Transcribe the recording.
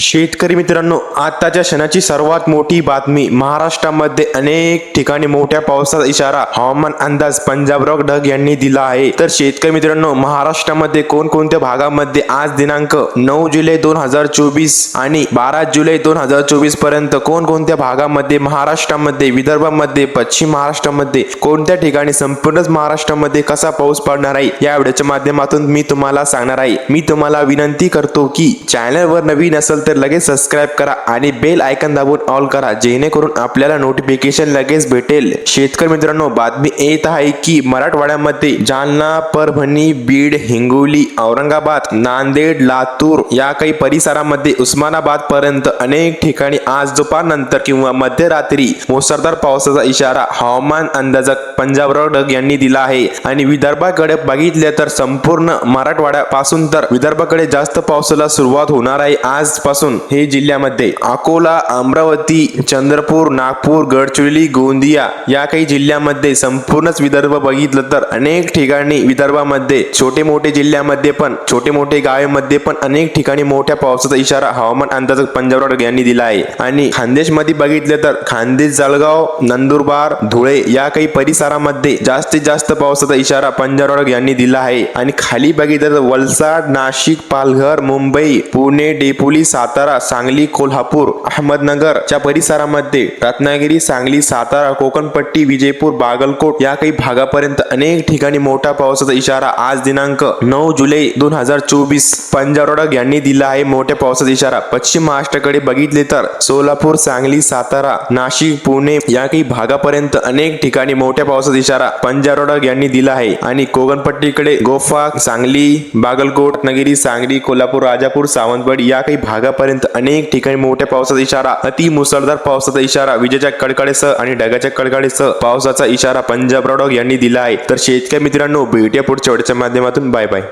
शेतकरी मित्रांनो आताच्या क्षणाची सर्वात मोठी बातमी. महाराष्ट्रामध्ये अनेक ठिकाणी मोठ्या पावसाचा इशारा हवामान अंदाज पंजाबराव ढग यांनी दिला आहे. तर शेतकरी मित्रांनो महाराष्ट्रामध्ये कोणकोणत्या भागामध्ये आज दिनांक नऊ जुलै दोन हजार चोवीस आणि बारा जुलै दोन हजार चोवीसपर्यंत कोणकोणत्या भागामध्ये महाराष्ट्रामध्ये विदर्भामध्ये पश्चिम महाराष्ट्रामध्ये कोणत्या ठिकाणी संपूर्णच महाराष्ट्रामध्ये कसा पाऊस पडणार आहे या व्हिडिओच्या माध्यमातून मी तुम्हाला सांगणार आहे. मी तुम्हाला विनंती करतो की चॅनलवर नवीन असेल तर लगेच सबस्क्राईब करा आणि बेल आयकन दाबून ऑल करा जेणेकरून आपल्याला नोटिफिकेशन लगेच भेटेल. शेतकरी मित्रांनो बातमी येत आहे की मराठवाड्यामध्ये जालना परभणी बीड हिंगोली औरंगाबाद नांदेड लातूर या काही परिसरामध्ये उस्मानाबाद पर्यंत अनेक ठिकाणी आज दुपारनंतर किंवा मध्यरात्री मुसळधार पावसाचा इशारा हवामान अंदाजक पंजाबराव डग यांनी दिला आहे. आणि विदर्भाकडे बघितले तर संपूर्ण मराठवाड्यापासून तर विदर्भाकडे जास्त पावसाला सुरुवात होणार आहे. आजपासून हे जिल्ह्यामध्ये अकोला अमरावती चंद्रपूर नागपूर गडचिरोली गोंदिया या काही जिल्ह्यामध्ये संपूर्णच विदर्भ बघितलं तर अनेक ठिकाणी विदर्भामध्ये छोटे मोठे जिल्ह्यामध्ये पण छोटे मोठे गावामध्ये पण अनेक ठिकाणी मोठ्या पावसाचा इशारा हवामान अंदाज पंजाबराव यांनी दिला आहे. आणि खानदेशमध्ये बघितले तर खानदेश जळगाव नंदुरबार धुळे या काही परिसरामध्ये जास्तीत जास्त पावसाचा इशारा पंजाबराव यांनी दिला आहे. आणि खाली बघितलं तर वलसाड नाशिक पालघर मुंबई पुणे डेपोली सात सातारा सांगली कोल्हापूर अहमदनगरच्या परिसरामध्ये रत्नागिरी सांगली सातारा कोकणपट्टी विजयपूर बागलकोट या काही भागापर्यंत अनेक ठिकाणी मोठा पावसाचा इशारा आज दिनांक नऊ जुलै दोन हजार चोवीस पंजारोडक यांनी दिला आहे. मोठ्या पावसाचा इशारा. पश्चिम महाराष्ट्राकडे बघितले तर सोलापूर सांगली सातारा नाशिक पुणे या काही भागापर्यंत अनेक ठिकाणी मोठ्या पावसाचा इशारा पंजारोडक यांनी दिला आहे. आणि कोकणपट्टीकडे गोफा सांगली बागलकोट रत्नागिरी सांगली कोल्हापूर राजापूर सावंतवाडी या काही भागापर्यंत अनेक ठिकाणी मोठ्या पावसाचा इशारा अति मुसळधार पावसाचा इशारा विजेच्या कडकडेसह आणि ढगाच्या कडकडेसह पावसाचा इशारा पंजाब राडॉग यांनी दिला आहे. तर शेतकरी मित्रांनो भेटूया पुढच्या माध्यमातून. Bye bye.